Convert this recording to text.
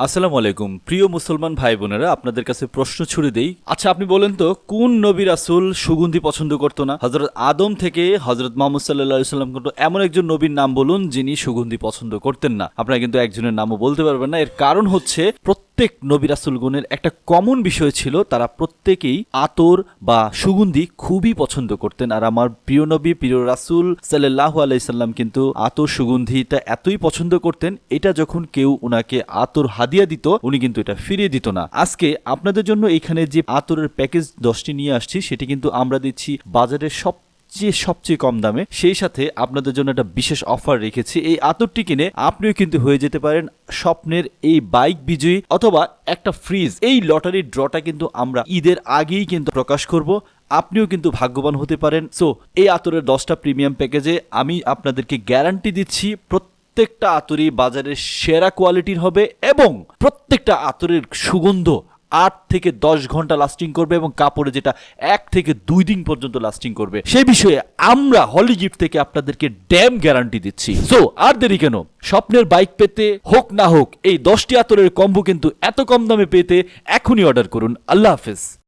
আসসালামু আলাইকুম। প্রিয় মুসলমান ভাই বোনেরা আপনাদের কাছে প্রশ্ন ছুড়ে দেই। আচ্ছা আপনি বলেন তো, কোন নবী রাসুল সুগন্ধি পছন্দ করতো না? হজরত আদম থেকে হজরত মোহাম্মদ সাল্লাহ সাল্লাম কিন্তু এমন একজন নবীর নাম বলুন যিনি সুগন্ধি পছন্দ করতেন না। আপনারা কিন্তু একজনের নামও বলতে পারবেন না। এর কারণ হচ্ছে, প্রত্যেক নবী রাসুল গুণের একটা কমন বিষয় ছিল, তারা প্রত্যেকেই আতর বা সুগন্ধি খুবই পছন্দ করতেন। আর আমার প্রিয় নবী, প্রিয় রাসুল সাল্লাহ আলাইসাল্লাম কিন্তু আতর সুগন্ধিটা এতই পছন্দ করতেন, এটা যখন কেউ ওনাকে আতর হাদিয়া দিত, উনি কিন্তু এটা ফিরিয়ে দিত না। আজকে আপনাদের জন্য এখানে যে আতরের প্যাকেজ দশটি নিয়ে আসছি, সেটি কিন্তু আমরা দিচ্ছি বাজারের সব সবচেয়ে সবচেয়ে কম দামে। সেই সাথে আপনাদের জন্য একটা বিশেষ অফার রেখেছি। এই আতরটি কিনে আপনিও কিন্তু হয়ে যেতে পারেন স্বপ্নের এই বাইক বিজয়ী অথবা একটা ফ্রিজ এই লটারির ড্রটা কিন্তু আমরা ঈদের আগেই কিন্তু প্রকাশ করব। আপনিও কিন্তু ভাগ্যবান হতে পারেন। সো এই আতরের দশটা প্রিমিয়াম প্যাকেজে আমি আপনাদেরকে গ্যারান্টি দিচ্ছি, প্রত্যেকটা আতরই বাজারের সেরা কোয়ালিটির হবে এবং প্রত্যেকটা আতরের সুগন্ধ আট থেকে দশ ঘণ্টা লাস্টিং করবে এবং কাপড়ে যেটা এক থেকে দুই দিন পর্যন্ত লাস্টিং করবে। সেই বিষয়ে আমরা হলি গিফট থেকে আপনাদেরকে ড্যাম গ্যারান্টি দিচ্ছি। সো আর দেরি কেন? স্বপ্নের বাইক পেতে হোক না হোক, এই দশটি আতরের কম্বো কিন্তু এত কম দামে পেতে এখনই অর্ডার করুন। আল্লাহ হাফেজ।